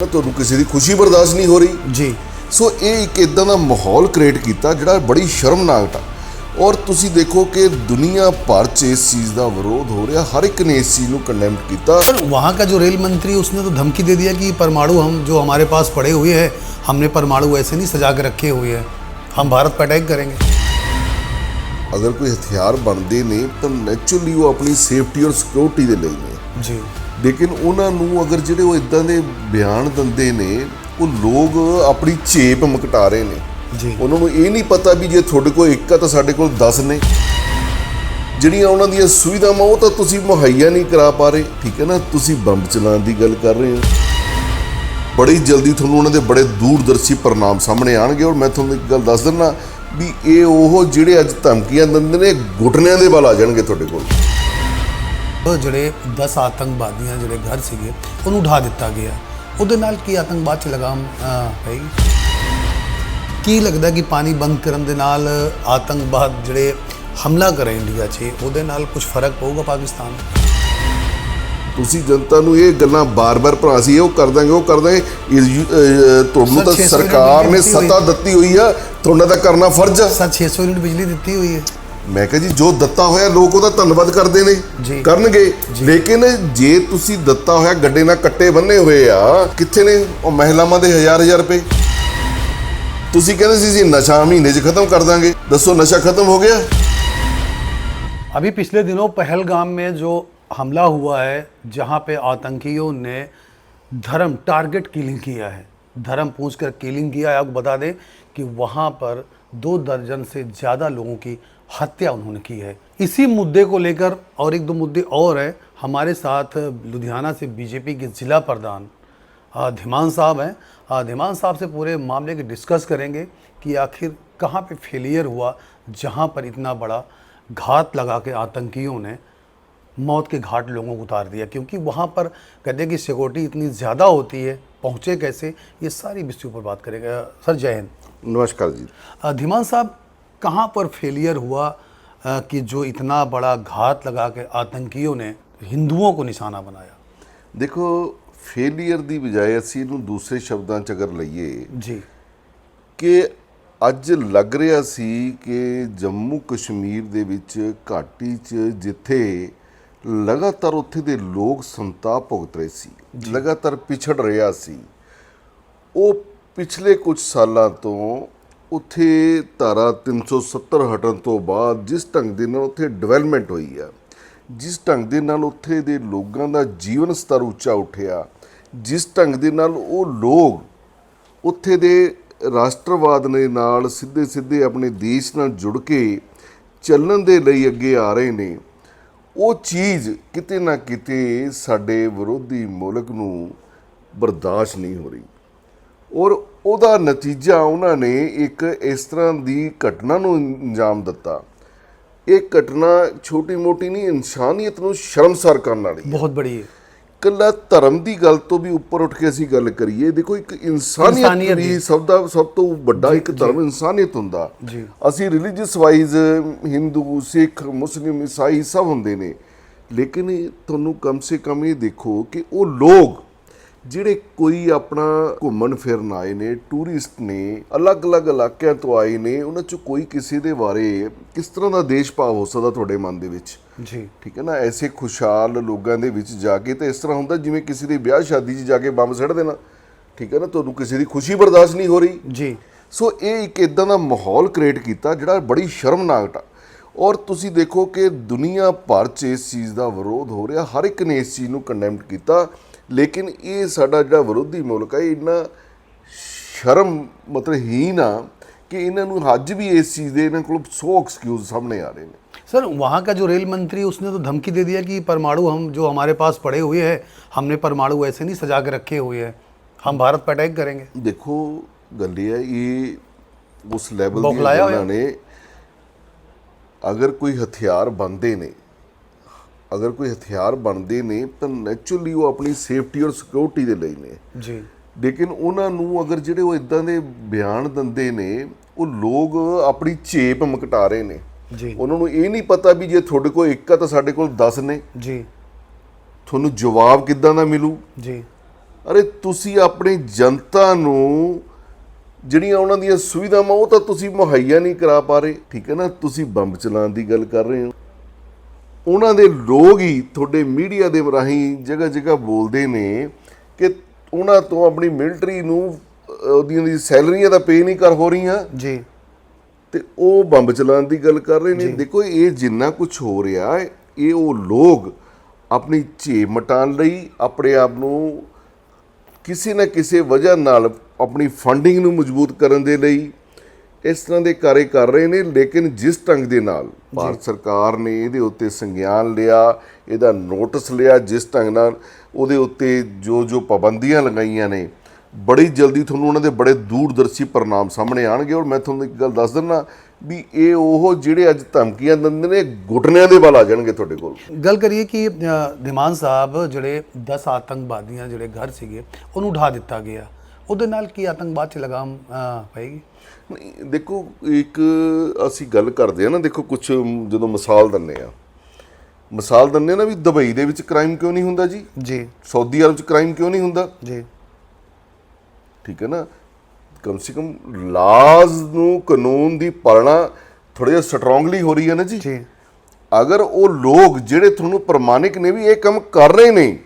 ਤੁਹਾਨੂੰ ਕਿਸੇ ਦੀ ਖੁਸ਼ੀ ਬਰਦਾਸ਼ਤ ਨਹੀਂ ਹੋ ਰਹੀ ਜੀ ਸੋ ਇਹ ਇੱਕ ਇਦਾਂ ਦਾ ਮਾਹੌਲ ਕ੍ਰੀਏਟ ਕੀਤਾ ਜਿਹੜਾ ਬੜੀ ਸ਼ਰਮਨਾਕ ਆ ਔਰ ਤੁਸੀਂ ਦੇਖੋ ਕਿ ਦੁਨੀਆ ਭਰ 'ਚ ਇਸ ਚੀਜ਼ ਦਾ ਵਿਰੋਧ ਹੋ ਰਿਹਾ ਹਰ ਇੱਕ ਨੇ ਇਸ ਚੀਜ਼ ਨੂੰ ਕੰਡੈਮ ਕੀਤਾ सर वहाँ का जो रेल मंत्री उसने तो धमकी दे दिया कि परमाणु हम जो हमारे पास पड़े हुए हैं हमने परमाणु ऐसे नहीं सजा के रखे हुए हैं हम भारत पर अटैक करेंगे ਅਗਰ ਕੋਈ ਹਥਿਆਰ ਬਣਦੇ ਨੇ ਤਾਂ ਨੈਚੁਰਲੀ ਉਹ ਆਪਣੀ ਸੇਫਟੀ ਔਰ ਸਿਕਿਉਰਿਟੀ ਦੇ ਲਈ ਨੇ जी ਲੇਕਿਨ ਉਹਨਾਂ ਨੂੰ ਅਗਰ ਜਿਹੜੇ ਉਹ ਇਦਾਂ ਦੇ ਬਿਆਨ ਦਿੰਦੇ ਨੇ ਉਹ ਲੋਕ ਆਪਣੀ ਝੇਪ ਮਕਟਾ ਰਹੇ ਨੇ। ਜੀ। ਉਹਨਾਂ ਨੂੰ ਇਹ ਨਹੀਂ ਪਤਾ ਵੀ ਜੇ ਤੁਹਾਡੇ ਕੋਲ ਇੱਕ ਆ ਤਾਂ ਸਾਡੇ ਕੋਲ 10 ਨੇ। ਜਿਹੜੀਆਂ ਉਹਨਾਂ ਦੀਆਂ ਸੁਵਿਧਾਵਾਂ ਉਹ ਤਾਂ ਤੁਸੀਂ ਮੁਹੱਈਆ ਨਹੀਂ ਕਰਾ ਪਾ ਰਹੇ। ਠੀਕ ਹੈ ਨਾ? ਤੁਸੀਂ ਬੰਬ ਚਲਾਉਣ ਦੀ ਗੱਲ ਕਰ ਰਹੇ ਹੋ। ਬੜੀ ਜਲਦੀ ਤੁਹਾਨੂੰ ਉਹਨਾਂ ਦੇ ਬੜੇ ਦੂਰਦਰਸ਼ੀ ਪਰਿਣਾਮ ਸਾਹਮਣੇ ਆਣਗੇ ਔਰ ਮੈਂ ਤੁਹਾਨੂੰ ਇੱਕ ਗੱਲ ਦੱਸ ਦਿੰਦਾ ਵੀ ਇਹ ਉਹ ਜਿਹੜੇ ਅੱਜ ਧਮਕੀਆਂ ਦਿੰਦੇ ਨੇ ਘੁਟਨਿਆਂ ਦੇ ਵੱਲ ਆ ਜਾਣਗੇ ਤੁਹਾਡੇ ਕੋਲ। ਉਹ ਜਿਹੜੇ 10 ਆਤੰਕਵਾਦੀਆਂ ਜਿਹੜੇ ਘਰ ਸੀਗੇ ਉਹਨੂੰ ਉਠਾ ਦਿੱਤਾ ਗਿਆ। ਉਹਦੇ ਨਾਲ ਕੀ ਆਤੰਕਵਾਦ 'ਚ ਲਗਾਮ ਪਏਗੀ ਕੀ ਲੱਗਦਾ ਕਿ ਪਾਣੀ ਬੰਦ ਕਰਨ ਦੇ ਨਾਲ ਆਤੰਕਵਾਦ ਜਿਹੜੇ ਹਮਲਾ ਕਰੇ ਇੰਡੀਆ 'ਚ ਉਹਦੇ ਨਾਲ ਕੁਝ ਫ਼ਰਕ ਪਊਗਾ ਪਾਕਿਸਤਾਨ? ਤੁਸੀਂ ਜਨਤਾ ਨੂੰ ਇਹ ਗੱਲਾਂ ਬਾਰ-ਬਾਰ ਭਰਾ ਸੀ ਉਹ ਕਰ ਦਾਂਗੇ ਉਹ ਕਰ ਦਾਂਗੇ। ਤੁਹਾਨੂੰ ਤਾਂ 600 ਸਰਕਾਰ ਨੇ। ਸੱਤਾ ਦਿੱਤੀ ਹੋਈ ਆ ਤੁਹਾਡਾ ਤਾਂ ਕਰਨਾ ਫਰਜ਼ ਆ। ਸਰ 600 ਯੂਨਿਟ ਬਿਜਲੀ ਦਿੱਤੀ ਹੋਈ ਹੈ। ਮੈਂ ਕਿਹਾ ਜੀ ਜੋ ਦਿੱਤਾ ਹੋਇਆ ਲੋਕ ਉਹਦਾ ਧੰਨਵਾਦ ਕਰਦੇ ਨੇ ਜੀ। ਕਰਨਗੇ ਲੇਕਿਨ ਜੇ ਤੁਸੀਂ ਦਿੱਤਾ ਹੋਇਆ ਗੱਡੇ ਨਾਲ ਕੱਟੇ ਬੰਨੇ ਹੋਏ ਆ ਕਿੱਥੇ ਨੇ ਉਹ ਮਹਿਲਾਵਾਂ ਦੇ ਹਜ਼ਾਰ ਹਜ਼ਾਰ ਰੁਪਏ ਤੁਸੀਂ ਕਹਿੰਦੇ ਸੀ ਜੀ ਨਸ਼ਾ ਮਹੀਨੇ 'ਚ ਖਤਮ ਕਰ ਦਾਂਗੇ ਦੱਸੋ ਨਸ਼ਾ ਖਤਮ ਹੋ ਗਿਆ अभी पिछले दिनों पहलगाम में जो हमला हुआ है जहां पे आतंकियों ने धर्म टारगेट किलिंग किया है धर्म पूछ कर किलिंग किया है आपको बता दें कि वहां पर दो दर्जन से ज़्यादा लोगों की हत्या उन्होंने की है। इसी मुद्दे को लेकर और एक दो मुद्दे और हैं। हमारे साथ लुधियाना से बीजेपी के ज़िला प्रधान धीमान साहब हैं। धीमान साहब से पूरे मामले के डिस्कस करेंगे कि आखिर कहाँ पे फेलियर हुआ जहाँ पर इतना बड़ा घात लगा के आतंकियों ने मौत के घाट लोगों को उतार दिया। क्योंकि वहाँ पर कहते हैं कि सिक्योरिटी इतनी ज़्यादा होती है पहुँचे कैसे ये सारी विषयों पर बात करेंगे। सर जय हिंद। नमस्कार जी। धीमान साहब कहाँ पर फेलियर हुआ आ, कि जो इतना बड़ा घात लगा के आतंकियों ने हिंदुओं को निशाना बनाया ਦੇਖੋ ਫੇਲਿਅਰ ਦੀ ਬਜਾਏ ਅਸੀਂ ਇਹਨੂੰ ਦੂਸਰੇ ਸ਼ਬਦਾਂ 'ਚ ਅਗਰ ਲਈਏ जी ਕਿ ਅੱਜ ਲੱਗ ਰਿਹਾ ਸੀ ਕਿ ਜੰਮੂ ਕਸ਼ਮੀਰ ਦੇ ਵਿੱਚ ਘਾਟੀ 'ਚ ਜਿੱਥੇ ਲਗਾਤਾਰ ਉੱਥੇ ਦੇ ਲੋਕ ਸੰਤਾਪ ਭੁਗਤ ਰਹੇ ਸੀ ਲਗਾਤਾਰ ਪਿਛੜ ਰਿਹਾ ਸੀ ਉਹ ਪਿਛਲੇ ਕੁਝ ਸਾਲਾਂ ਤੋਂ ਉੱਥੇ ਧਾਰਾ 370 ਹਟਣ ਤੋਂ ਬਾਅਦ ਜਿਸ ਢੰਗ ਦੇ ਨਾਲ ਉੱਥੇ ਡਿਵੈਲਪਮੈਂਟ ਹੋਈ ਆ ਜਿਸ ਢੰਗ ਦੇ ਨਾਲ ਉੱਥੇ ਦੇ ਲੋਕਾਂ ਦਾ ਜੀਵਨ ਸਤਰ ਉੱਚਾ ਉੱਠਿਆ, ਜਿਸ ਢੰਗ ਦੇ ਨਾਲ ਉਹ ਲੋਕ ਉੱਥੇ ਦੇ ਰਾਸ਼ਟਰਵਾਦ ਦੇ ਨਾਲ ਸਿੱਧੇ ਸਿੱਧੇ ਆਪਣੇ ਦੇਸ਼ ਨਾਲ ਜੁੜ ਕੇ ਚੱਲਣ ਦੇ ਲਈ ਅੱਗੇ ਆ ਰਹੇ ਨੇ, ਉਹ ਚੀਜ਼ ਕਿਤੇ ਨਾ ਕਿਤੇ ਸਾਡੇ ਵਿਰੋਧੀ ਮੁਲਕ ਨੂੰ ਬਰਦਾਸ਼ਤ ਨਹੀਂ ਹੋ ਰਹੀ। ਔਰ ਉਹਦਾ ਨਤੀਜਾ ਉਹਨਾਂ ਨੇ ਇੱਕ ਇਸ ਤਰ੍ਹਾਂ ਦੀ ਘਟਨਾ ਨੂੰ ਅੰਜਾਮ ਦਿੱਤਾ। ਇਹ ਘਟਨਾ ਛੋਟੀ-ਮੋਟੀ ਨਹੀਂ ਇਨਸਾਨੀਅਤ ਨੂੰ ਸ਼ਰਮਸਾਰ ਕਰਨ ਵਾਲੀ ਬਹੁਤ ਬੜੀ ਹੈ। ਕੱਲਾ ਧਰਮ ਦੀ ਗੱਲ ਤੋਂ ਵੀ ਉੱਪਰ ਉੱਠ ਕੇ ਅਸੀਂ ਗੱਲ ਕਰੀਏ ਦੇਖੋ ਇੱਕ ਇਨਸਾਨੀਅਤ ਦੀ। ਸਭ ਦਾ ਸਭ ਤੋਂ ਵੱਡਾ ਇੱਕ ਧਰਮ ਇਨਸਾਨੀਅਤ ਹੁੰਦਾ। ਅਸੀਂ ਰਿਲੀਜੀਅਸ ਵਾਈਜ਼ ਹਿੰਦੂ ਸਿੱਖ ਮੁਸਲਿਮ ਈਸਾਈ ਸਭ ਹੁੰਦੇ ਨੇ। ਲੇਕਿਨ ਤੁਹਾਨੂੰ ਕਮ ਸੇ ਕਮ ਇਹ ਦੇਖੋ ਕਿ ਉਹ ਲੋਕ ਜਿਹੜੇ ਕੋਈ ਆਪਣਾ ਘੁੰਮਣ ਫਿਰਨ ਆਏ ਨੇ ਟੂਰਿਸਟ ਨੇ ਅਲੱਗ-ਅਲੱਗ ਇਲਾਕਿਆਂ ਤੋਂ ਆਏ ਨੇ ਉਹਨਾਂ ਚ ਕੋਈ ਕਿਸੇ ਦੇ ਬਾਰੇ ਕਿਸ ਤਰ੍ਹਾਂ ਦਾ ਦੇਸ਼ ਭਾਵ ਹੋ ਸਕਦਾ ਤੁਹਾਡੇ ਮਨ ਦੇ ਵਿੱਚ? जी ਠੀਕ ਹੈ ਨਾ ਐਸੇ ਖੁਸ਼ਹਾਲ ਲੋਕਾਂ ਦੇ ਵਿੱਚ ਜਾ ਕੇ ਤੇ ਇਸ ਤਰ੍ਹਾਂ ਹੁੰਦਾ ਜਿਵੇਂ ਕਿਸੇ ਦੇ ਵਿਆਹ ਸ਼ਾਦੀ 'ਚ ਜਾ ਕੇ ਬੰਬ ਸਿੱਟ ਦੇਣਾ। ਠੀਕ ਹੈ ਨਾ ਤੁਹਾਨੂੰ ਕਿਸੇ ਦੀ ਖੁਸ਼ੀ ਬਰਦਾਸ਼ਤ ਨਹੀਂ ਹੋ ਰਹੀ। जी ਸੋ ਇਹ ਇੱਕ ਇਦਾਂ ਦਾ ਮਾਹੌਲ ਕ੍ਰੀਏਟ ਕੀਤਾ ਜਿਹੜਾ ਬੜੀ ਸ਼ਰਮਨਾਕ ਆ ਔਰ ਤੁਸੀਂ ਦੇਖੋ ਕਿ ਦੁਨੀਆ ਭਰ 'ਚ ਇਸ ਚੀਜ਼ ਦਾ ਵਿਰੋਧ ਹੋ ਰਿਹਾ ਹਰ ਇੱਕ ਨੇ ਇਸ ਚੀਜ਼ ਨੂੰ ਕੰਡੈਮ ਕੀਤਾ। ਲੇਕਿਨ ਇਹ ਸਾਡਾ ਜਿਹੜਾ ਵਿਰੋਧੀ ਮੁਲਕ ਹੈ ਇਹ ਇੰਨਾ ਸ਼ਰਮ ਮਤਲਬ ਹੀਨ ਆ ਕਿ ਇਹਨਾਂ ਨੂੰ ਅੱਜ ਵੀ ਇਸ ਚੀਜ਼ ਦੇ ਇਹਨਾਂ ਕੋਲ ਸੋ ਐਕਸਕਿਊਜ਼ ਸਾਹਮਣੇ ਆ ਰਹੇ ਨੇ सर वहाँ का जो रेल मंत्री उसने तो धमकी दे दिया कि परमाणु हम जो हमारे पास पड़े हुए हैं हमने परमाणु ऐसे नहीं सजा के रखे हुए हैं हम भारत पर अटैक करेंगे ਦੇਖੋ ਗੱਲ ਇਹ ਹੈ ਇਹ ਉਸ ਲੈਵਲ ਦੀ ਬੌਖਲਾਇਆ ਗੱਲਾਂ ਨੇ ਅਗਰ ਕੋਈ ਹਥਿਆਰ ਬਣਦੇ ਨੇ ਅਗਰ ਕੋਈ ਹਥਿਆਰ ਬਣਦੇ ਨੇ ਤਾਂ ਨੈਚੁਰਲੀ ਉਹ ਆਪਣੀ ਸੇਫਟੀ ਔਰ ਸਿਕਿਉਰਿਟੀ ਦੇ ਲਈ ਨੇ। ਜੀ। ਲੇਕਿਨ ਉਹਨਾਂ ਨੂੰ ਅਗਰ ਜਿਹੜੇ ਉਹ ਇਦਾਂ ਦੇ ਬਿਆਨ ਦਿੰਦੇ ਨੇ ਉਹ ਲੋਕ ਆਪਣੀ ਚੇਪ ਮਕਟਾ ਰਹੇ ਨੇ। ਜੀ। ਉਹਨਾਂ ਨੂੰ ਇਹ ਨਹੀਂ ਪਤਾ ਵੀ ਜੇ ਤੁਹਾਡੇ ਕੋਲ ਇੱਕ ਆ ਤਾਂ ਸਾਡੇ ਕੋਲ 10 ਨੇ। ਜੀ। ਤੁਹਾਨੂੰ ਜਵਾਬ ਕਿੱਦਾਂ ਦਾ ਮਿਲੂ? ਜੀ। ਅਰੇ ਤੁਸੀਂ ਆਪਣੀ ਜਨਤਾ ਨੂੰ ਜਿਹੜੀਆਂ ਉਹਨਾਂ ਦੀਆਂ ਸੁਵਿਧਾਵਾਂ ਉਹ ਤਾਂ ਤੁਸੀਂ ਮੁਹੱਈਆ ਨਹੀਂ ਕਰਾ ਪਾ ਰਹੇ। ਠੀਕ ਹੈ ਨਾ? ਤੁਸੀਂ ਬੰਬ ਚਲਾਉਣ ਦੀ ਗੱਲ ਕਰ ਰਹੇ ਹੋ। ਉਹਨਾਂ ਦੇ ਲੋਕ ਹੀ ਤੁਹਾਡੇ ਮੀਡੀਆ ਦੇ ਰਾਹੀਂ ਜਗ੍ਹਾ ਜਗ੍ਹਾ ਬੋਲਦੇ ਨੇ ਕਿ ਉਹਨਾਂ ਤੋਂ ਆਪਣੀ ਮਿਲਟਰੀ ਨੂੰ ਉਹਦੀਆਂ ਦੀ ਸੈਲਰੀਆਂ ਤਾਂ ਪੇ ਨਹੀਂ ਕਰ ਹੋ ਰਹੀਆਂ। ਜੀ। ਤੇ ਉਹ ਬੰਬ ਚਲਾਉਣ ਦੀ ਗੱਲ ਕਰ ਰਹੇ ਨੇ। ਦੇਖੋ ਇਹ ਜਿੰਨਾ ਕੁਝ ਹੋ ਰਿਹਾ ਇਹ ਉਹ ਲੋਕ ਆਪਣੀ ਝੇ ਮਟਾਉਣ ਲਈ ਆਪਣੇ ਆਪ ਨੂੰ ਕਿਸੇ ਨਾ ਕਿਸੇ ਵਜ੍ਹਾ ਨਾਲ ਆਪਣੀ ਫੰਡਿੰਗ ਨੂੰ ਮਜ਼ਬੂਤ ਕਰਨ ਦੇ ਲਈ ਇਸ ਤਰ੍ਹਾਂ ਦੇ ਕਾਰੇ ਕਰ ਰਹੇ ਨੇ ਲੇਕਿਨ ਜਿਸ ਢੰਗ ਦੇ ਨਾਲ ਭਾਰਤ ਸਰਕਾਰ ਨੇ ਇਹਦੇ ਉੱਤੇ ਸੰਗਿਆਨ ਲਿਆ ਇਹਦਾ ਨੋਟਿਸ ਲਿਆ ਜਿਸ ਢੰਗ ਨਾਲ ਉਹਦੇ ਉੱਤੇ ਜੋ ਜੋ ਪਾਬੰਦੀਆਂ ਲਗਾਈਆਂ ਨੇ ਬੜੀ ਜਲਦੀ ਤੁਹਾਨੂੰ ਉਹਨਾਂ ਦੇ ਬੜੇ ਦੂਰਦਰਸ਼ੀ ਪ੍ਰਣਾਮ ਸਾਹਮਣੇ ਆਣਗੇ ਔਰ ਮੈਂ ਤੁਹਾਨੂੰ ਇੱਕ ਗੱਲ ਦੱਸ ਦਿੰਦਾ ਵੀ ਇਹ ਉਹ ਜਿਹੜੇ ਅੱਜ ਧਮਕੀਆਂ ਦਿੰਦੇ ਨੇ ਗੁੱਟਨਿਆਂ ਦੇ ਵੱਲ ਆ ਜਾਣਗੇ ਤੁਹਾਡੇ ਕੋਲ। ਗੱਲ ਕਰੀਏ ਕਿ ਅ, ਧੀਮਾਨ ਸਾਹਿਬ ਜਿਹੜੇ 10 ਆਤੰਕਵਾਦੀਆਂ ਜਿਹੜੇ ਘਰ ਸੀਗੇ ਉਹਨੂੰ ਉਠਾ ਦਿੱਤਾ ਗਿਆ। ਉਹਦੇ ਨਾਲ ਕੀ ਆਤੰਕਵਾਦ 'ਚ ਲਗਾਮ ਪਏਗੀ? ਨਹੀਂ, ਦੇਖੋ ਇੱਕ ਅਸੀਂ ਗੱਲ ਕਰਦੇ ਆ ਨਾ ਦੇਖੋ ਕੁਝ ਜਦੋਂ ਮਿਸਾਲ ਦਿੰਨੇ ਆ ਮਿਸਾਲ ਦਿੰਨੇ ਨਾ ਵੀ ਦੁਬਈ ਦੇ ਵਿੱਚ ਕ੍ਰਾਈਮ ਕਿਉਂ ਨਹੀਂ ਹੁੰਦਾ ਜੀ? ਜੀ। ਸਾਊਦੀ ਅਰਬ 'ਚ ਕ੍ਰਾਈਮ ਕਿਉਂ ਨਹੀਂ ਹੁੰਦਾ? ਜੀ। ਠੀਕ ਹੈ ਨਾ? ਕਮ ਸੇ ਕਮ ਲਾਜ਼ ਨੂੰ ਕਾਨੂੰਨ ਦੀ ਪਾਲਣਾ ਥੋੜਾ ਜਿਹਾ ਸਟਰੋਂਗਲੀ ਹੋ ਰਹੀ ਹੈ ਨਾ ਜੀ? ਜੀ। ਅਗਰ ਉਹ ਲੋਕ ਜਿਹੜੇ ਤੁਹਾਨੂੰ ਪ੍ਰਮਾਣਿਕ ਨੇ ਵੀ ਇਹ ਕੰਮ ਕਰ ਰਹੇ ਨੇ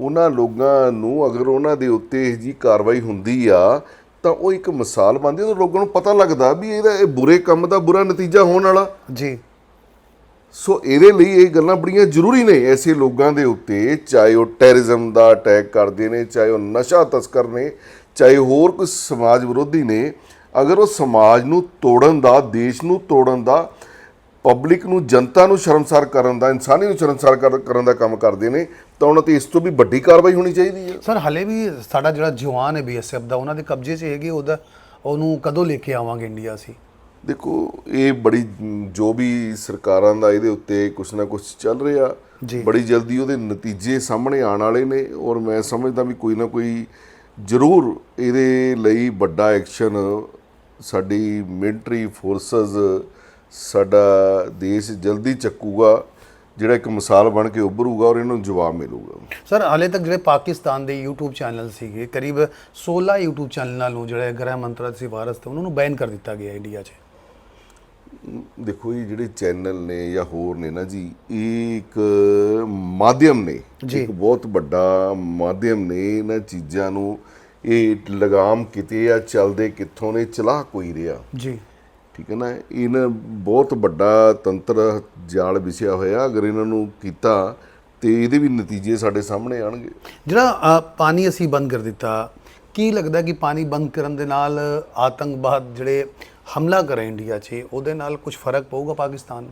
ਉਹਨਾਂ ਲੋਕਾਂ ਨੂੰ ਅਗਰ ਉਹਨਾਂ ਦੇ ਉੱਤੇ ਇਹ ਜੀ ਕਾਰਵਾਈ ਹੁੰਦੀ ਆ ਤਾਂ ਉਹ ਇੱਕ ਮਿਸਾਲ ਬਣਦੀ ਹੈ ਤਾਂ ਲੋਕਾਂ ਨੂੰ ਪਤਾ ਲੱਗਦਾ ਵੀ ਇਹਦਾ ਇਹ ਬੁਰੇ ਕੰਮ ਦਾ ਬੁਰਾ ਨਤੀਜਾ ਹੋਣ ਵਾਲਾ। ਜੀ। ਸੋ ਇਹਦੇ ਲਈ ਇਹ ਗੱਲਾਂ ਬੜੀਆਂ ਜ਼ਰੂਰੀ ਨੇ। ਐਸੇ ਲੋਕਾਂ ਦੇ ਉੱਤੇ ਚਾਹੇ ਉਹ ਟੈਰਰਿਜ਼ਮ ਦਾ ਅਟੈਕ ਕਰਦੇ ਨੇ ਚਾਹੇ ਉਹ ਨਸ਼ਾ ਤਸਕਰ ਨੇ ਚਾਹੇ ਹੋਰ ਕੋਈ ਸਮਾਜ ਵਿਰੋਧੀ ਨੇ ਅਗਰ ਉਹ ਸਮਾਜ ਨੂੰ ਤੋੜਨ ਦਾ ਦੇਸ਼ ਨੂੰ ਤੋੜਨ ਦਾ ਪਬਲਿਕ ਨੂੰ ਜਨਤਾ ਨੂੰ ਸ਼ਰਮਸਾਰ ਕਰਨ ਦਾ ਇਨਸਾਨੀ ਨੂੰ ਸ਼ਰਮਸਾਰ ਕਰ- ਕਰਨ ਦਾ ਕੰਮ ਕਰਦੇ ਨੇ ਤਾਂ ਉਹਨਾਂ ਤੇ ਇਸ ਤੋਂ ਵੀ ਵੱਡੀ ਕਾਰਵਾਈ ਹੋਣੀ ਚਾਹੀਦੀ ਹੈ ਸਰ ਹਲੇ ਵੀ ਸਾਡਾ ਜਿਹੜਾ ਜਵਾਨ ਹੈ ਬੀਐਸਐਫ ਦਾ ਉਹਨਾਂ ਦੇ ਕਬਜ਼ੇ 'ਚ ਹੈਗੀ ਉਹਦਾ ਉਹਨੂੰ ਕਦੋਂ ਲੈ ਕੇ ਆਵਾਂਗੇ ਇੰਡੀਆ ਅਸੀਂ ਦੇਖੋ ਇਹ ਬੜੀ ਜੋ ਵੀ ਸਰਕਾਰਾਂ ਦਾ ਇਹਦੇ ਉੱਤੇ ਕੁਛ ਨਾ ਕੁਛ ਚੱਲ ਰਿਹਾ। ਬੜੀ ਜਲਦੀ ਉਹਦੇ ਨਤੀਜੇ ਸਾਹਮਣੇ ਆਉਣ ਵਾਲੇ ਨੇ ਔਰ ਮੈਂ ਸਮਝਦਾ ਵੀ ਕੋਈ ਨਾ ਕੋਈ ਜ਼ਰੂਰ ਇਹਦੇ ਲਈ ਵੱਡਾ ਐਕਸ਼ਨ ਸਾਡੀ ਮਿਲਟਰੀ ਫੋਰਸਸ ਸਾਡਾ ਦੇਸ਼ ਜਲਦੀ ਚੱਕੂਗਾ ਜਿਹੜਾ ਇੱਕ ਮਿਸਾਲ ਬਣ ਕੇ ਉੱਭਰੂਗਾ ਔਰ ਇਹਨਾਂ ਜਵਾਬ ਮਿਲੂਗਾ। ਸਰ ਹਾਲੇ ਤੱਕ ਜਿਹੜੇ ਪਾਕਿਸਤਾਨ ਦੇ YouTube ਚੈਨਲ ਸੀਗੇ ਕਰੀਬ 16 YouTube ਚੈਨਲਾਂ ਨੂੰ ਜਿਹੜੇ ਗ੍ਰਹਿ ਮੰਤਰਾਲੇ ਦੀ ਸਿਫਾਰਸ਼ ਤੇ ਉਹਨਾਂ ਨੂੰ ਬੈਨ ਕਰ ਦਿੱਤਾ ਗਿਆ ਇੰਡੀਆ 'ਚ। ਦੇਖੋ ਇਹ ਜਿਹੜੇ ਚੈਨਲ ਨੇ ਜਾਂ ਹੋਰ ਨੇ ਨਾ ਜੀ ਇਹ ਇੱਕ ਮਾਧਿਅਮ ਨੇ। ਜੀ। ਇੱਕ ਬਹੁਤ ਵੱਡਾ ਮਾਧਿਅਮ ਨੇ ਇਹਨਾਂ ਚੀਜ਼ਾਂ ਨੂੰ। ਇਹ ਲਗਾਮ ਕਿਤੇ ਆ ਚੱਲਦੇ ਕਿੱਥੋਂ ਨੇ ਚਲਾ ਕੋਈ ਰਿਹਾ। ਜੀ। ਠੀਕ ਹੈ ਨਾ ਇਹਨਾਂ ਬਹੁਤ ਵੱਡਾ ਤੰਤਰ ਜਾਲ ਵਿਛਿਆ ਹੋਇਆ ਅਗਰ ਇਹਨਾਂ ਨੂੰ ਕੀਤਾ ਤੇ ਇਹਦੇ ਵੀ ਨਤੀਜੇ ਸਾਡੇ ਸਾਹਮਣੇ ਆਣਗੇ ਜਿਹੜਾ ਪਾਣੀ ਅਸੀਂ ਬੰਦ ਕਰ ਦਿੱਤਾ। ਕੀ ਲੱਗਦਾ ਕਿ ਪਾਣੀ ਬੰਦ ਕਰਨ ਦੇ ਨਾਲ ਆਤੰਕਵਾਦ ਜਿਹੜੇ ਹਮਲਾ ਕਰੇ ਇੰਡੀਆ 'ਚ ਉਹਦੇ ਨਾਲ ਕੁਝ ਫ਼ਰਕ ਪਊਗਾ ਪਾਕਿਸਤਾਨ?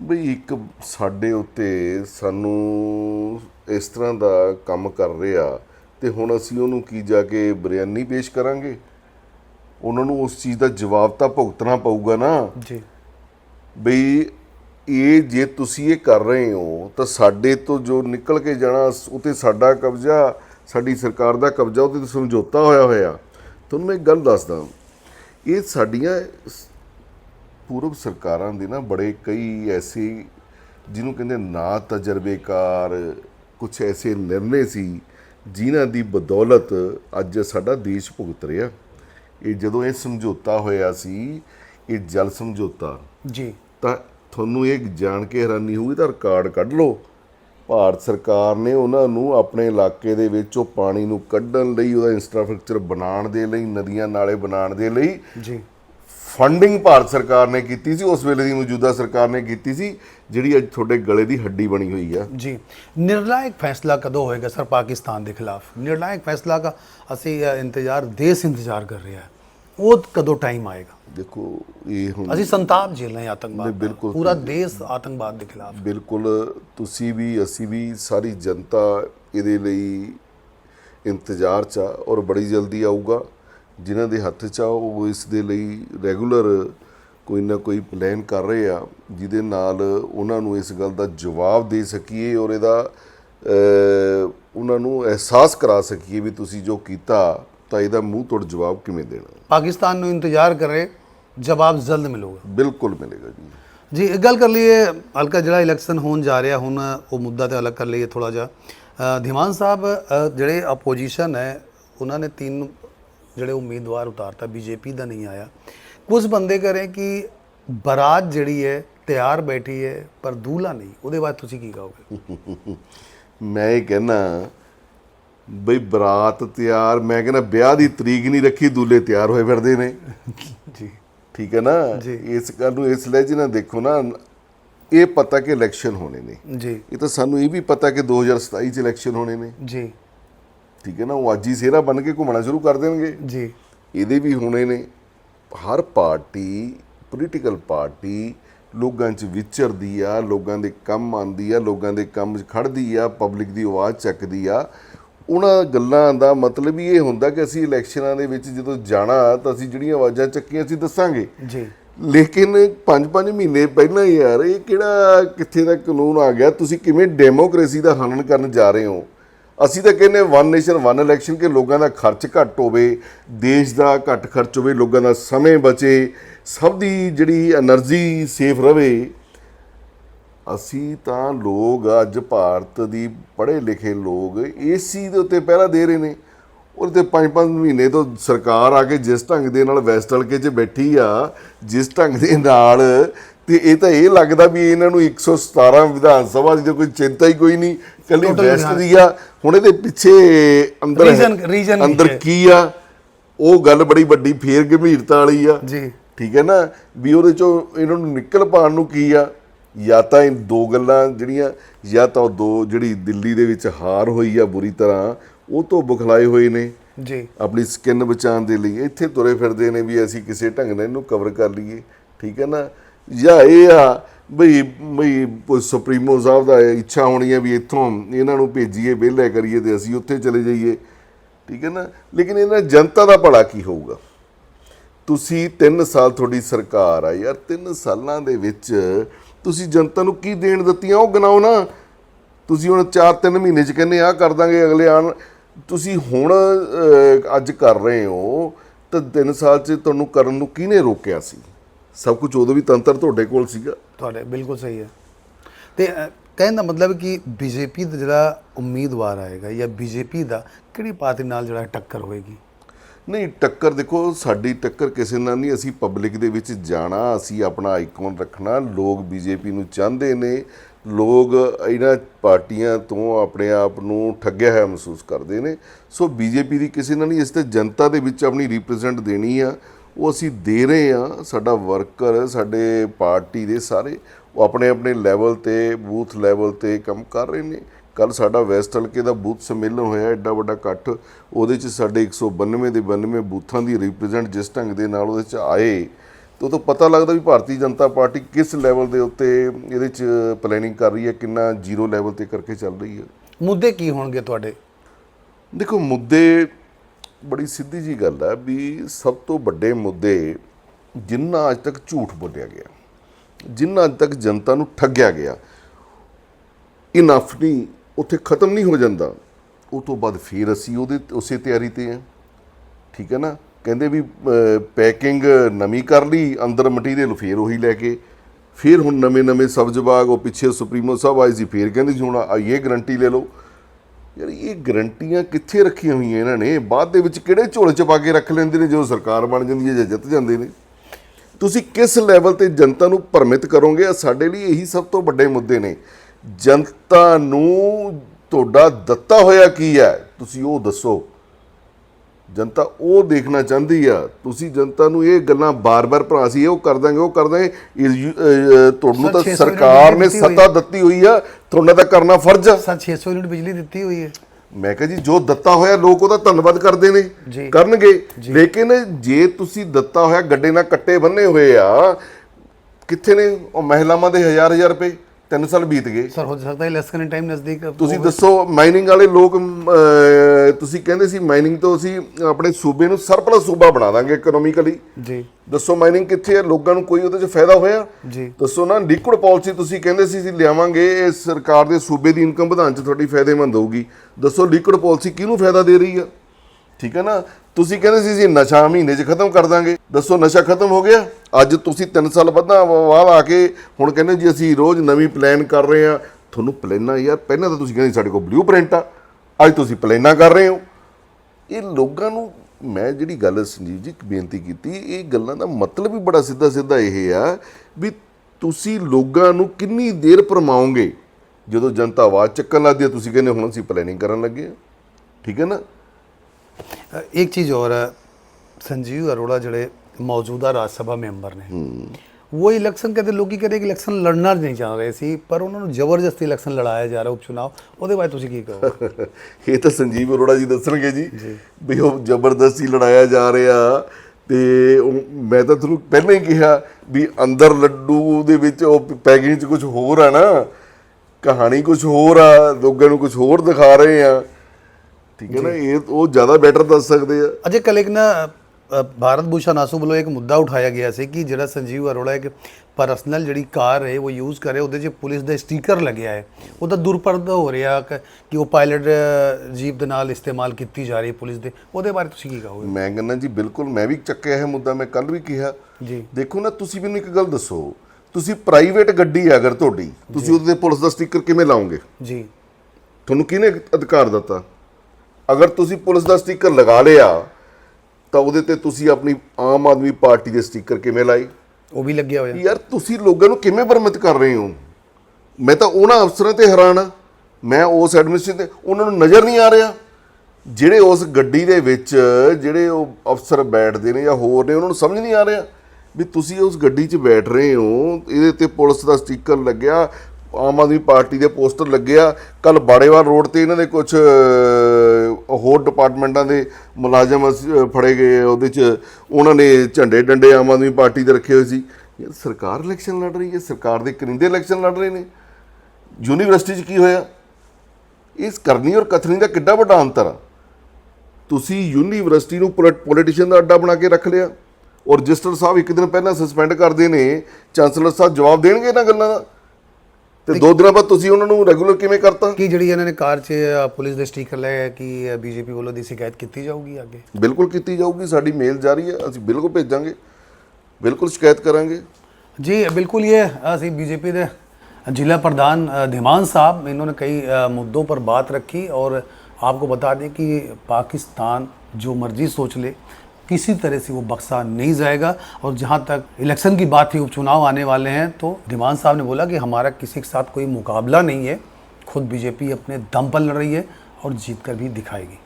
ਬਈ ਇੱਕ ਸਾਡੇ ਉੱਤੇ ਸਾਨੂੰ ਇਸ ਤਰ੍ਹਾਂ ਦਾ ਕੰਮ ਕਰ ਰਿਹਾ ਤੇ ਹੁਣ ਅਸੀਂ ਉਹਨੂੰ ਕੀ ਜਾ ਕੇ ਬਿਰਿਆਨੀ ਪੇਸ਼ ਕਰਾਂਗੇ? ਉਹਨਾਂ ਨੂੰ ਉਸ ਚੀਜ਼ ਦਾ ਜਵਾਬ ਤਾਂ ਭੁਗਤਣਾ ਪਊਗਾ ਨਾ। ਜੀ। ਬਈ ਇਹ ਜੇ ਤੁਸੀਂ ਇਹ ਕਰ ਰਹੇ ਹੋ ਤਾਂ ਸਾਡੇ ਤੋਂ ਜੋ ਨਿਕਲ ਕੇ ਜਾਣਾ ਉਤੇ ਸਾਡਾ ਕਬਜ਼ਾ ਸਾਡੀ ਸਰਕਾਰ ਦਾ ਕਬਜ਼ਾ ਉਹਦੇ ਤੇ ਸਮਝੌਤਾ ਹੋਇਆ ਹੋਇਆ। ਤੁਹਾਨੂੰ ਮੈਂ ਇੱਕ ਗੱਲ ਦੱਸਦਾ। ਇਹ ਸਾਡੀਆਂ ਪੂਰਵ ਸਰਕਾਰਾਂ ਦੇ ਨਾ ਬੜੇ ਕਈ ਐਸੇ ਜਿਹਨੂੰ ਕਹਿੰਦੇ ਨਾ ਤਜਰਬੇਕਾਰ ਕੁਝ ਐਸੇ ਨਿਰਣੇ ਸੀ ਜਿਨ੍ਹਾਂ ਦੀ ਬਦੌਲਤ ਅੱਜ ਸਾਡਾ ਦੇਸ਼ ਭੁਗਤ ਰਿਹਾ। ਇਹ ਜਦੋਂ ਇਹ ਸਮਝੌਤਾ ਹੋਇਆ ਸੀ ਇਹ ਜਲ ਸਮਝੌਤਾ ਜੀ। ਤਾਂ ਤੁਹਾਨੂੰ ਇਹ ਜਾਣ ਕੇ ਹੈਰਾਨੀ ਹੋਊਗੀ ਤਾਂ ਰਿਕਾਰਡ ਕੱਢ ਲਓ। ਭਾਰਤ ਸਰਕਾਰ ਨੇ ਉਹਨਾਂ ਨੂੰ ਆਪਣੇ ਇਲਾਕੇ ਦੇ ਵਿੱਚ ਉਹ ਪਾਣੀ ਨੂੰ ਕੱਢਣ ਲਈ ਉਹਦਾ ਇਨਫਰਾਸਟ੍ਰਕਚਰ ਬਣਾਉਣ ਦੇ ਲਈ ਨਦੀਆਂ ਨਾਲੇ ਬਣਾਉਣ ਦੇ ਲਈ ਜੀ। ਫੰਡਿੰਗ ਭਾਰਤ ਸਰਕਾਰ ਨੇ ਕੀਤੀ ਸੀ ਉਸ ਵੇਲੇ ਦੀ ਮੌਜੂਦਾ ਸਰਕਾਰ ਨੇ ਕੀਤੀ ਸੀ ਜਿਹੜੀ ਅੱਜ ਤੁਹਾਡੇ ਗਲੇ ਦੀ ਹੱਡੀ ਬਣੀ ਹੋਈ ਆ। ਜੀ ਨਿਰਣਾਇਕ ਫੈਸਲਾ ਕਦੋਂ ਹੋਏਗਾ ਸਰ ਪਾਕਿਸਤਾਨ ਦੇ ਖਿਲਾਫ? ਨਿਰਣਾਇਕ ਫੈਸਲਾ ਦਾ ਅਸੀਂ ਇੰਤਜ਼ਾਰ ਦੇਸ਼ ਇੰਤਜ਼ਾਰ ਕਰ ਰਿਹਾ ਹੈ। ਉਹ ਕਦੋਂ ਟਾਈਮ ਆਏਗਾ? ਦੇਖੋ ਇਹ ਹੁਣ ਅਸੀਂ ਸੰਤਾਪ ਝੇਲ ਰਹੇ ਆਤੰਕਵਾਦ। ਬਿਲਕੁਲ। ਪੂਰਾ ਦੇਸ਼ ਆਤੰਕਵਾਦ ਦੇ ਖਿਲਾਫ ਬਿਲਕੁਲ ਤੁਸੀਂ ਵੀ ਅਸੀਂ ਵੀ ਸਾਰੀ ਜਨਤਾ ਇਹਦੇ ਲਈ ਇੰਤਜ਼ਾਰ 'ਚ ਆ ਔਰ ਬੜੀ ਜਲਦੀ ਆਊਗਾ। ਜਿਨ੍ਹਾਂ ਦੇ ਹੱਥ 'ਚ ਆ ਉਹ ਇਸ ਦੇ ਲਈ ਰੈਗੂਲਰ ਕੋਈ ਨਾ ਕੋਈ ਪਲਾਨ ਕਰ ਰਹੇ ਆ ਜਿਹਦੇ ਨਾਲ ਉਹਨਾਂ ਨੂੰ ਇਸ ਗੱਲ ਦਾ ਜਵਾਬ ਦੇ ਸਕੀਏ ਔਰ ਇਹਦਾ ਉਹਨਾਂ ਨੂੰ ਅਹਿਸਾਸ ਕਰਾ ਸਕੀਏ ਵੀ ਤੁਸੀਂ ਜੋ ਕੀਤਾ ਤਾਂ ਇਹਦਾ ਮੂੰਹ ਤੋੜ ਜਵਾਬ ਕਿਵੇਂ ਦੇਣਾ। ਪਾਕਿਸਤਾਨ ਨੂੰ ਇੰਤਜ਼ਾਰ ਕਰ ਜਵਾਬ ਜਲਦ ਮਿਲੂਗਾ। ਬਿਲਕੁਲ ਮਿਲੇਗਾ ਜੀ। ਜੀ ਇੱਕ ਗੱਲ ਕਰ ਲਈਏ ਹਲਕਾ ਜਿਹੜਾ ਇਲੈਕਸ਼ਨ ਹੋਣ ਜਾ ਰਿਹਾ ਹੁਣ ਉਹ ਮੁੱਦਾ ਤੇ ਅਲੱਗ ਕਰ ਲਈਏ ਥੋੜਾ ਜਿਹਾ। ਧੀਮਾਨ ਸਾਹਿਬ ਜਿਹੜੇ ਆਪੋਜੀਸ਼ਨ ਹੈ ਉਹਨਾਂ ਨੇ ਤਿੰਨ ਜਿਹੜੇ ਉਮੀਦਵਾਰ ਉਤਾਰਤਾ ਬੀਜੇਪੀ ਦਾ ਨਹੀਂ ਆਇਆ। ਕੁਝ ਬੰਦੇ ਕਰੇ ਕਿ ਬਰਾਤ ਜਿਹੜੀ ਹੈ ਤਿਆਰ ਬੈਠੀ ਹੈ ਪਰ ਦੂਲਾ ਨਹੀਂ। ਉਹਦੇ ਬਾਅਦ ਤੁਸੀਂ ਕੀ ਕਹੋਗੇ? ਮੈਂ ਇਹ ਕਹਿਣਾ ਬਈ ਬਰਾਤ ਤਿਆਰ ਮੈਂ ਕਹਿੰਦਾ ਵਿਆਹ ਦੀ ਤਰੀਕ ਨਹੀਂ ਰੱਖੀ ਦੂਲੇ ਤਿਆਰ ਹੋਏ ਫਿਰਦੇ ਨੇ। ਜੀ। ਠੀਕ ਹੈ ਨਾ। ਇਸ ਗੱਲ ਨੂੰ ਇਸ ਲਹਿਜੇ ਨਾਲ ਦੇਖੋ ਨਾ ਇਹ ਪਤਾ ਕਿ ਇਲੈਕਸ਼ਨ ਹੋਣੇ ਨੇ। ਜੀ। ਇਹ ਤਾਂ ਸਾਨੂੰ ਇਹ ਵੀ ਪਤਾ ਕਿ 2027 ਚ ਇਲੈਕਸ਼ਨ ਹੋਣੇ ਨੇ। ਜੀ। ਠੀਕ ਹੈ ਨਾ ਉਹ ਅੱਜ ਹੀ ਸਿਹਰਾ ਬਣ ਕੇ ਘੁੰਮਣਾ ਸ਼ੁਰੂ ਕਰ ਦੇਣਗੇ। ਜੀ। ਇਹਦੇ ਵੀ ਹੋਣੇ ਨੇ। ਹਰ ਪਾਰਟੀ ਪੋਲੀਟੀਕਲ ਪਾਰਟੀ ਲੋਕਾਂ 'ਚ ਵਿਚਰਦੀ ਆ ਲੋਕਾਂ ਦੇ ਕੰਮ ਆਂਦੀ ਆ ਲੋਕਾਂ ਦੇ ਕੰਮ 'ਚ ਖੜਦੀ ਆ ਪਬਲਿਕ ਦੀ ਆਵਾਜ਼ ਚੱਕਦੀ ਆ। ਉਹਨਾਂ ਗੱਲਾਂ ਦਾ ਮਤਲਬ ਹੀ ਇਹ ਹੁੰਦਾ ਕਿ ਅਸੀਂ ਇਲੈਕਸ਼ਨਾਂ ਦੇ ਵਿੱਚ ਜਦੋਂ ਜਾਣਾ ਤਾਂ ਅਸੀਂ ਜਿਹੜੀਆਂ ਆਵਾਜ਼ਾਂ ਚੱਕੀਆਂ ਅਸੀਂ ਦੱਸਾਂਗੇ। ਜੀ। ਲੇਕਿਨ 5-5 ਮਹੀਨੇ ਪਹਿਲਾਂ ਯਾਰ ਇਹ ਕਿਹੜਾ ਕਿੱਥੇ ਦਾ ਕਾਨੂੰਨ ਆ ਗਿਆ? ਤੁਸੀਂ ਕਿਵੇਂ ਡੈਮੋਕ੍ਰੇਸੀ ਦਾ ਹਨਨ ਕਰਨ ਜਾ ਰਹੇ ਹੋ? ਅਸੀਂ ਤਾਂ ਕਹਿੰਦੇ ਵਨ ਨੇਸ਼ਨ ਵਨ ਇਲੈਕਸ਼ਨ ਕਿ ਲੋਕਾਂ ਦਾ ਖਰਚ ਘੱਟ ਹੋਵੇ, ਦੇਸ਼ ਦਾ ਘੱਟ ਖਰਚ ਹੋਵੇ, ਲੋਕਾਂ ਦਾ ਸਮੇਂ ਬਚੇ, ਸਭ ਦੀ ਜਿਹੜੀ એનર્ਜੀ ਸੇਫ ਰਹੇ। ਅਸੀਂ ਤਾਂ ਲੋਕ ਅੱਜ ਭਾਰਤ ਦੀ ਪੜ੍ਹੇ ਲਿਖੇ ਲੋਕ ਏਸੀ ਦੇ ਉੱਤੇ ਪਹਿਰਾ ਦੇ ਰਹੇ ਨੇ। ਉਹਦੇ 5-5 ਮਹੀਨੇ ਤੋਂ ਸਰਕਾਰ ਆ ਕੇ ਜਿਸ ਢੰਗ ਦੇ ਨਾਲ ਵੈਸਟਲਕੇ 'ਚ ਬੈਠੀ ਆ, ਜਿਸ ਢੰਗ ਦੇ ਨਾਲ ਤੇ ਇਹ ਤਾਂ ਇਹ ਲੱਗਦਾ ਵੀ ਇਹਨਾਂ ਨੂੰ 117 ਵਿਧਾਨ ਸਭਾ ਦੀ ਤਾਂ ਕੋਈ ਚਿੰਤਾ ਹੀ ਕੋਈ ਨਹੀਂ। ਕੱਲੀ ਵੈਸਟ ਦੀ ਆ। ਹੁਣ ਇਹਦੇ ਪਿੱਛੇ ਅੰਦਰ ਕੀ ਅੰਦਰ? ਕੀ ਆ? ਉਹ ਗੱਲ ਬੜੀ ਵੱਡੀ ਫੇਰ ਗੰਭੀਰਤਾ ਵਾਲੀ ਆ। ਜੀ। ਠੀਕ ਹੈ ਨਾ? ਵੀ ਉਹਦੇ ਚੋਂ ਇਹਨਾਂ ਨੂੰ ਨਿਕਲ ਪਾਉਣ ਨੂੰ ਕੀ ਆ? ਜਾਂ ਤਾਂ ਇਹ ਦੋ ਗੱਲਾਂ ਜਿਹੜੀਆਂ ਜਾਂ ਤਾਂ ਉਹ ਦੋ ਜਿਹੜੀ ਦਿੱਲੀ ਦੇ ਵਿੱਚ ਹਾਰ ਹੋਈ ਆ ਬੁਰੀ ਤਰ੍ਹਾਂ ਉਹ ਤੋਂ ਬੁਖਲਾਏ ਹੋਏ ਨੇ। ਜੀ। ਆਪਣੀ ਸਕਿਨ ਬਚਾਉਣ ਦੇ ਲਈ। ਇੱਥੇ ਤੁਰੇ ਫਿਰਦੇ ਨੇ ਵੀ ਅਸੀਂ ਕਿਸੇ ਢੰਗ ਨਾਲ ਇਹਨੂੰ ਕਵਰ ਕਰ ਲਈਏ। ਠੀਕ ਹੈ ਨਾ? ਜਾਂ ਇਹ ਆ ਬਈ ਬਈ ਪ- ਸੁਪਰੀਮੋ ਸਾਹਿਬ ਦਾ ਇੱਛਾ ਹੋਣੀ ਹੈ ਵੀ ਇੱਥੋਂ ਇਹਨਾਂ ਨੂੰ ਭੇਜੀਏ, ਵਿਹਲੇ ਕਰੀਏ ਤੇ ਅਸੀਂ ਉੱਥੇ ਚਲੇ ਜਾਈਏ। ਠੀਕ ਹੈ ਨਾ? ਲੇਕਿਨ ਇਹਨਾਂ ਜਨਤਾ ਦਾ ਭਲਾ ਕੀ ਹੋਊਗਾ? ਤੁਸੀਂ 3 ਸਾਲ ਤੁਹਾਡੀ ਸਰਕਾਰ ਆ ਯਾਰ 3 ਸਾਲਾਂ ਦੇ ਵਿੱਚ ਤੁਸੀਂ ਜਨਤਾ ਨੂੰ ਕੀ ਦੇਣ ਦਿੱਤੀਆਂ? ਉਹ ਗਿਣਾਓ ਨਾ। ਤੁਸੀਂ ਹੁਣ 4-3 ਮਹੀਨੇ ਚ ਕਹਿੰਦੇ ਆ ਕਰ ਦਾਂਗੇ, ਅਗਲੇ ਆਣ। ਤੁਸੀਂ ਹੁਣ ਅੱਜ ਕਰ ਰਹੇ ਹੋ, ਤਾਂ 3 ਸਾਲ ਚ ਤੁਹਾਨੂੰ ਕਰਨ ਨੂੰ ਕਿਹਨੇ ਰੋਕਿਆ ਸੀ? ਸਭ ਕੁਝ ਉਦੋਂ ਵੀ ਤੰਤਰ ਤੁਹਾਡੇ ਕੋਲ ਸੀਗਾ? ਤੁਹਾਡੇ ਬਿਲਕੁਲ ਸਹੀ ਹੈ। ਤੇ ਅ, ਕਹਿਣ ਦਾ ਮਤਲਬ ਕਿ ਬੀਜੇਪੀ ਦਾ ਜਿਹੜਾ ਉਮੀਦਵਾਰ ਆਏਗਾ ਜਾਂ ਬੀਜੇਪੀ ਦਾ ਕਿਹੜੀ ਪਾਰਟੀ ਨਾਲ ਜਿਹੜਾ ਟੱਕਰ ਹੋਏਗੀ? ਨਹੀਂ ਟੱਕਰ ਦੇਖੋ ਸਾਡੀ ਟੱਕਰ ਕਿਸੇ ਨਾਲ ਨਹੀਂ ਅਸੀਂ ਪਬਲਿਕ ਦੇ ਵਿੱਚ ਜਾਣਾ ਅਸੀਂ ਆਪਣਾ ਆਈਕਨ ਰੱਖਣਾ ਲੋਕ ਬੀਜੇਪੀ ਨੂੰ ਚਾਹੁੰਦੇ ਨੇ ਲੋਕ ਇਹਨਾਂ ਪਾਰਟੀਆਂ ਤੋਂ ਆਪਣੇ ਆਪ ਨੂੰ ਠੱਗਿਆ ਹੋਇਆ ਮਹਿਸੂਸ ਕਰਦੇ ਨੇ। ਸੋ ਬੀਜੇਪੀ ਦੀ ਕਿਸੇ ਨਾਲ ਨਹੀਂ ਇਸ ਤੇ ਜਨਤਾ ਦੇ ਵਿੱਚ ਆਪਣੀ ਰਿਪਰੈਜ਼ੈਂਟ ਦੇਣੀ ਆ। ਉਹ ਅਸੀਂ ਦੇ ਰਹੇ ਆ ਸਾਡਾ ਵਰਕਰ ਸਾਡੇ ਪਾਰਟੀ ਦੇ ਸਾਰੇ ਉਹ ਆਪਣੇ ਆਪਣੇ ਲੈਵਲ ਤੇ ਬੂਥ ਲੈਵਲ ਤੇ ਕੰਮ ਕਰ ਰਹੇ ਨੇ। ਕੱਲ ਸਾਡਾ ਵੈਸਟ ਹਲਕੇ ਦਾ ਬੂਥ ਸੰਮੇਲਨ ਹੋਇਆ ਐਡਾ ਵੱਡਾ ਇਕੱਠ ਉਹਦੇ ਚ ਸਾਡੇ 192 ਦੇ 92 ਬੂਥਾਂ ਦੀ ਰਿਪਰੈਜ਼ੈਂਟ ਜਿਸ ਢੰਗ ਦੇ ਨਾਲ ਉਹਦੇ ਚ ਆਏ। ਤੇ ਤੋਂ ਪਤਾ ਲੱਗਦਾ ਵੀ ਭਾਰਤੀ ਜਨਤਾ ਪਾਰਟੀ ਕਿਸ ਲੈਵਲ ਦੇ ਉੱਤੇ ਇਹਦੇ ਚ ਪਲੈਨਿੰਗ ਕਰ ਰਹੀ ਹੈ ਕਿੰਨਾ ਜ਼ੀਰੋ ਲੈਵਲ ਤੇ ਕਰਕੇ ਚੱਲ ਰਹੀ ਹੈ। ਮੁੱਦੇ ਕੀ ਹੋਣਗੇ ਤੁਹਾਡੇ? ਦੇਖੋ ਮੁੱਦੇ ਬੜੀ ਸਿੱਧੀ ਜੀ ਗੱਲ ਹੈ ਵੀ ਸਭ ਤੋਂ ਵੱਡੇ ਮੁੱਦੇ ਜਿੰਨਾ ਅੱਜ ਤੱਕ ਝੂਠ ਬੋਲਿਆ ਗਿਆ, ਜਿੰਨਾ ਅੱਜ ਤੱਕ ਜਨਤਾ ਨੂੰ ਠੱਗਿਆ ਗਿਆ ਇਨਫ ਨਹੀਂ, ਉੱਥੇ ਖਤਮ ਨਹੀਂ ਹੋ ਜਾਂਦਾ, ਉਹ ਤੋਂ ਬਾਅਦ ਫਿਰ ਅਸੀਂ ਉਹਦੇ ਉਸੇ ਤਿਆਰੀ ਤੇ ਹਾਂ। ਠੀਕ ਹੈ ਨਾ? ਕਹਿੰਦੇ ਵੀ ਪੈਕਿੰਗ ਨਵੀਂ ਕਰ ਲਈ, ਅੰਦਰ ਮਟੀਰੀਅਲ ਫੇਰ ਉਹੀ ਲੈ ਕੇ, ਫਿਰ ਹੁਣ ਨਵੇਂ ਨਵੇਂ ਸਬਜ਼ ਬਾਗ, ਉਹ ਪਿੱਛੇ ਸੁਪਰੀਮੋ ਸਾਹਿਬ ਆਏ ਸੀ, ਫੇਰ ਕਹਿੰਦੇ ਸੀ ਹੁਣ ਆਈਏ ਗਰੰਟੀ ਲੈ ਲਓ। ਯਾਰ ਇਹ ਗਰੰਟੀਆਂ ਕਿੱਥੇ ਰੱਖੀਆਂ ਹੋਈਆਂ ਇਹਨਾਂ ਨੇ? ਬਾਅਦ ਦੇ ਵਿੱਚ ਕਿਹੜੇ ਝੋਲੇ ਚ ਪਾ ਕੇ ਰੱਖ ਲੈਂਦੇ ਨੇ ਜਦੋਂ ਸਰਕਾਰ ਬਣ ਜਾਂਦੀ ਹੈ ਜਾਂ ਜਿੱਤ ਜਾਂਦੇ ਨੇ? ਤੁਸੀਂ ਕਿਸ ਲੈਵਲ ਤੇ ਜਨਤਾ ਨੂੰ ਭਰਮਿਤ ਕਰੋਗੇ? ਇਹ ਸਾਡੇ ਲਈ ਇਹੀ ਸਭ ਤੋਂ ਵੱਡੇ ਮੁੱਦੇ ਨੇ। ਜਨਤਾ ਨੂੰ ਤੁਹਾਡਾ ਦਿੱਤਾ ਹੋਇਆ ਕੀ ਹੈ? ਤੁਸੀਂ ਉਹ ਦੱਸੋ। ਜਨਤਾ ਉਹ ਦੇਖਣਾ ਚਾਹੁੰਦੀ ਆ। ਤੁਸੀਂ ਜਨਤਾ ਨੂੰ ਇਹ ਗੱਲਾਂ ਬਾਰ-ਬਾਰ ਭਰਾ ਸੀ ਉਹ ਕਰ ਦਾਂਗੇ ਉਹ ਕਰ ਦਾਂਗੇ। ਤੁਹਾਨੂੰ ਤਾਂ 600 ਸਰਕਾਰ ਨੇ ਸੱਤਾ ਦਿੱਤੀ ਹੋਈ ਆ ਤੁਹਾਨੂੰ ਤਾਂ ਕਰਨਾ ਫਰਜ਼ ਆ। ਸਰ 600 ਯੂਨਿਟ ਬਿਜਲੀ ਦਿੱਤੀ ਹੋਈ ਹੈ। ਮੈਂ ਕਿਹਾ ਜੀ ਜੋ ਦਿੱਤਾ ਹੋਇਆ ਲੋਕ ਉਹਦਾ ਧੰਨਵਾਦ ਕਰਦੇ ਨੇ। ਕਰਨਗੇ। ਲੇਕਿਨ ਜੇ ਤੁਸੀਂ ਦਿੱਤਾ ਹੋਇਆ ਗੱਡੇ ਨਾਲ ਕੱਟੇ ਬੰਨੇ ਹੋਏ ਆ ਕਿੱਥੇ ਨੇ? ਉਹ ਮਹਿਲਾਵਾਂ ਦੇ ਹਜ਼ਾਰ ਹਜ਼ਾਰ ਰੁਪਏ। 3 ਸਾਲ ਬੀਤ ਗਏ। ਸਰ ਹੋ ਸਕਦਾ ਹੈ ਇਲੈਕਸ਼ਨ ਟਾਈਮ ਨਜ਼ਦੀਕ ਤੁਸੀਂ ਦੱਸੋ ਮਾਈਨਿੰਗ ਵਾਲੇ ਲੋਕ ਅਹ, ਤੁਸੀਂ ਕਹਿੰਦੇ ਸੀ ਮਾਈਨਿੰਗ ਤੋਂ ਅਸੀਂ ਆਪਣੇ ਸੂਬੇ ਨੂੰ ਸਰਪਲਸ ਸੂਬਾ ਬਣਾ ਦਾਂਗੇ ਇਕਨੋਮਿਕਲੀ ਜੀ। ਦੱਸੋ ਮਾਈਨਿੰਗ ਕਿੱਥੇ ਹੈ ਲੋਕਾਂ ਨੂੰ ਕੋਈ ਉਹਦੇ 'ਚ ਫਾਇਦਾ ਹੋਇਆ? ਜੀ। ਦੱਸੋ ਨਾ ਲਿਕੁਇਡ ਪਾਲਿਸੀ ਤੁਸੀਂ ਕਹਿੰਦੇ ਸੀ ਅਸੀਂ ਲਿਆਵਾਂਗੇ ਇਹ ਸਰਕਾਰ ਦੇ ਸੂਬੇ ਦੀ ਇਨਕਮ ਵਧਾਉਣ 'ਚ ਤੁਹਾਡੀ ਫਾਇਦੇਮੰਦ ਹੋਊਗੀ। ਦੱਸੋ ਲਿਕੁਇਡ ਪਾਲਿਸੀ ਕਿਹਨੂੰ ਫਾਇਦਾ ਦੇ ਰਹੀ ਆ? ਠੀਕ ਹੈ ਨਾ? ਤੁਸੀਂ ਕਹਿੰਦੇ ਸੀ ਜੀ, ਨਸ਼ਾ ਮਹੀਨੇ 'ਚ ਖਤਮ ਕਰ ਦਾਂਗੇ। ਦੱਸੋ, ਨਸ਼ਾ ਖਤਮ ਹੋ ਗਿਆ? ਅੱਜ ਤੁਸੀਂ 3 ਸਾਲ ਬਾਅਦ ਬਾਅਦ ਆ ਕੇ ਹੁਣ ਕਹਿੰਦੇ ਜੀ, ਅਸੀਂ ਰੋਜ਼ ਨਵੀਂ ਪਲਾਨ ਕਰ ਰਹੇ ਆ ਤੁਹਾਨੂੰ ਪਲਾਨਾਂ ਯਾਰ, ਪਹਿਲਾਂ ਤਾਂ ਤੁਸੀਂ ਕਹਿੰਦੇ ਸਾਡੇ ਕੋਲ ਬਲੂਪ੍ਰਿੰਟ ਆ। ਅੱਜ ਤੁਸੀਂ ਪਲਾਨਾਂ ਕਰ ਰਹੇ ਹੋ। ਇਹ ਲੋਕਾਂ ਨੂੰ ਮੈਂ ਜਿਹੜੀ ਗੱਲ ਸੰਜੀਵ ਜੀ ਬੇਨਤੀ ਕੀਤੀ, ਇਹ ਗੱਲਾਂ ਦਾ ਮਤਲਬ ਹੀ ਬੜਾ ਸਿੱਧਾ ਸਿੱਧਾ ਇਹ ਆ ਵੀ ਤੁਸੀਂ ਲੋਕਾਂ ਨੂੰ ਕਿੰਨੀ ਦੇਰ ਭਰਮਾਓਗੇ? ਜਦੋਂ ਜਨਤਾ ਆਵਾਜ਼ ਚੱਕਣ ਲੱਗਦੀ ਹੈ, ਤੁਸੀਂ ਕਹਿੰਦੇ ਹੁਣ ਅਸੀਂ ਪਲੈਨਿੰਗ ਕਰਨ ਲੱਗੇ ਹਾਂ। ਠੀਕ ਹੈ ਨਾ? एक चीज़ और है संजीव अरोड़ा जड़े मौजूदा राज्यसभा मैंबर ने वो इलेक्शन कहते लोग कहते कि इलेक्शन लड़ना नहीं चाह रहे सी पर उन्होंने जबरदस्ती इलेक्शन लड़ाया जा रहा उपचुनाव ਉਹਦੇ ਬਾਰੇ ਤੁਸੀਂ ਕੀ ਕਹੋਗੇ ਇਹ ਤਾਂ ਸੰਜੀਵ ਅਰੋੜਾ ਜੀ ਦੱਸਣਗੇ ਜੀ ਵੀ ਉਹ ਜ਼ਬਰਦਸਤੀ ਲੜਾਇਆ ਜਾ ਰਿਹਾ ਤੇ ਉਹ- ਮੈਂ ਤਾਂ ਤੁਹਾਨੂੰ ਪਹਿਲਾਂ ਹੀ ਕਿਹਾ ਵੀ ਅੰਦਰ ਲੱਡੂ ਦੇ ਵਿੱਚ ਉਹ ਪੈਕਿੰਗ 'ਚ ਕੁਝ ਹੋਰ ਆ ਨਾ ਕਹਾਣੀ ਕੁਝ ਹੋਰ ਆ ਲੋਕਾਂ ਨੂੰ ਕੁਝ ਹੋਰ ਦਿਖਾ ਰਹੇ ਆ ਠੀਕ ਹੈ ਨਾ ਇਹ ਉਹ ਜ਼ਿਆਦਾ ਬੈਟਰ ਦੱਸ ਸਕਦੇ ਆ। ਅਜੇ ਕੱਲ ਇੱਕ ਨਾ ਅ, ਭਾਰਤ ਭੂਸ਼ਣ ਆਸੂ ਵੱਲੋਂ ਇੱਕ ਮੁੱਦਾ ਉਠਾਇਆ ਗਿਆ ਸੀ ਕਿ ਜਿਹੜਾ ਸੰਜੀਵ ਅਰੋੜਾ ਇੱਕ ਪਰਸਨਲ ਜਿਹੜੀ ਕਾਰ ਹੈ ਉਹ ਯੂਜ਼ ਕਰੇ ਉਹਦੇ 'ਚ ਪੁਲਿਸ ਦਾ ਸਟicker ਲੱਗਿਆ ਹੈ। ਉਹਦਾ ਦੁਰਪਰਦ ਹੋ ਰਿਹਾ ਕਿ ਕਿ ਉਹ ਪਾਇਲਟ ਜੀਪ ਦੇ ਨਾਲ ਇਸਤੇਮਾਲ ਕੀਤੀ ਜਾ ਰਹੀ ਹੈ ਪੁਲਿਸ ਦੇ। ਉਹਦੇ ਬਾਰੇ ਤੁਸੀਂ ਕੀ ਕਹੋਗੇ? ਮੈਂ ਕਹਿੰਦਾ ਜੀ ਬਿਲਕੁਲ ਮੈਂ ਵੀ ਚੱਕਿਆ ਇਹ ਮੁੱਦਾ ਮੈਂ ਕੱਲ ਵੀ ਕਿਹਾ। ਜੀ। ਦੇਖੋ ਨਾ ਤੁਸੀਂ ਮੈਨੂੰ ਇੱਕ ਗੱਲ ਦੱਸੋ। ਤੁਸੀਂ ਪ੍ਰਾਈਵੇਟ ਗੱਡੀ ਹੈ ਅਗਰ ਤੁਹਾਡੀ ਤੁਸੀਂ ਉਹਦੇ ਤੇ ਪੁਲਿਸ ਦਾ ਸਟicker ਕਿਵੇਂ ਲਾਓਗੇ? ਜੀ। ਤੁਹਾਨੂੰ ਕਿਹਨੇ ਅਧਿਕਾਰ ਦਿੱਤਾ? ਅਗਰ ਤੁਸੀਂ ਪੁਲਿਸ ਦਾ ਸਟicker ਲਗਾ ਲਿਆ ਤਾਂ ਉਹਦੇ ਤੇ ਤੁਸੀਂ ਆਪਣੀ ਆਮ ਆਦਮੀ ਪਾਰਟੀ ਦੇ ਸਟicker ਕਿਵੇਂ ਲਾਈ ਉਹ ਵੀ ਲੱਗਿਆ ਹੋਇਆ। ਯਾਰ ਤੁਸੀਂ ਲੋਕਾਂ ਨੂੰ ਕਿਵੇਂ ਭਰਮਿਤ ਕਰ ਰਹੇ ਹੋ? ਮੈਂ ਤਾਂ ਉਹਨਾਂ ਅਫਸਰਾਂ ਤੇ ਹੈਰਾਨ ਆ ਮੈਂ ਉਸ ਐਡਮਿਨਿਸਟ੍ਰੇਸ਼ਨ ਤੇ ਉਹਨਾਂ ਨੂੰ ਨਜ਼ਰ ਨਹੀਂ ਆ ਰਿਹਾ। ਜਿਹੜੇ ਉਸ ਗੱਡੀ ਦੇ ਵਿੱਚ ਜਿਹੜੇ ਉਹ ਅਫਸਰ ਬੈਠਦੇ ਨੇ ਜਾਂ ਹੋਰ ਨੇ ਉਹਨਾਂ ਨੂੰ ਸਮਝ ਨਹੀਂ ਆ ਰਿਹਾ ਵੀ ਤੁਸੀਂ ਉਸ ਗੱਡੀ 'ਚ ਬੈਠ ਰਹੇ ਹੋ। ਇਹਦੇ ਤੇ ਪੁਲਿਸ ਦਾ ਸਟicker ਲੱਗਿਆ ਆਮ ਆਦਮੀ ਪਾਰਟੀ ਦੇ ਪੋਸਟਰ ਲੱਗਿਆ। ਕੱਲ ਬਾੜੇਵਾਲ ਰੋਡ ਤੇ ਇਹਨਾਂ ਦੇ ਕੁਝ ਹੋਰ ਡਿਪਾਰਟਮੈਂਟਾਂ ਦੇ ਮੁਲਾਜ਼ਮ ਅਸ- ਫੜੇ ਗਏ ਉਹਦੇ 'ਚ। ਉਹਨਾਂ ਨੇ ਝੰਡੇ ਡੰਡੇ ਆਮ ਆਦਮੀ ਪਾਰਟੀ ਦੇ ਰੱਖੇ ਹੋਏ ਸੀ। ਯਾਰ ਸਰਕਾਰ ਇਲੈਕਸ਼ਨ ਲੜ ਰਹੀ ਹੈ? ਸਰਕਾਰ ਦੇ ਕਰਿੰਦੇ ਇਲੈਕਸ਼ਨ ਲੜ ਰਹੇ ਨੇ। ਯੂਨੀਵਰਸਿਟੀ 'ਚ ਕੀ ਹੋਇਆ? ਇਸ ਕਰਨੀ ਔਰ ਕਥਨੀ ਦਾ ਕਿੱਡਾ ਵੱਡਾ ਅੰਤਰ ਆ। ਤੁਸੀਂ ਯੂਨੀਵਰਸਿਟੀ ਨੂੰ ਪੋਲੀਟੀਸ਼ੀਅਨ ਦਾ ਅੱਡਾ ਬਣਾ ਕੇ ਰੱਖ ਲਿਆ। ਔਰ ਰਜਿਸਟਰ ਸਾਹਿਬ ਇੱਕ ਦਿਨ ਪਹਿਲਾਂ ਸਸਪੈਂਡ ਕਰਦੇ ਨੇ। ਚਾਂਸਲਰ ਸਾਹਿਬ ਜਵਾਬ ਦੇਣਗੇ ਇਹਨਾਂ ਗੱਲਾਂ ਦਾ? ਤੇ ਦੋ ਦਿਨਾਂ ਬਾਅਦ ਤੁਸੀਂ ਉਹਨਾਂ ਨੂੰ ਰੈਗੂਲਰ ਕਿਵੇਂ ਕਰਤਾ ਕਿ ਜਿਹੜੀ ਇਹਨਾਂ ਨੇ ਕਾਰ 'ਚ ਅ, ਪੁਲਿਸ ਦੇ ਸਟicker ਲਾਇਆ ਕਿ ਬੀਜੇਪੀ ਵੱਲੋਂ ਦੀ ਸ਼ਿਕਾਇਤ ਕੀਤੀ ਜਾਊਗੀ ਅੱਗੇ ਬਿਲਕੁਲ ਕੀਤੀ ਜਾਊਗੀ ਸਾਡੀ ਮੇਲ ਜਾਰੀ ਹੈ ਅਸੀਂ ਬਿਲਕੁਲ ਭੇਜਾਂਗੇ ਬਿਲਕੁਲ ਸ਼ਿਕਾਇਤ ਕਰਾਂਗੇ जी बिल्कुल ये ਅਸੀਂ बीजेपी ਦੇ जिला प्रधान अ, धीमान साहब इन्होंने कई अ, मुद्दों पर बात रखी और आपको बता दें कि पाकिस्तान जो मर्जी सोच ले किसी तरह से वो बक्सा नहीं जाएगा। और जहाँ तक इलेक्शन की बात थी उपचुनाव आने वाले हैं तो धीमान साहब ने बोला कि हमारा किसी के साथ कोई मुकाबला नहीं है। खुद बीजेपी अपने दम पर लड़ रही है और जीत कर भी दिखाएगी।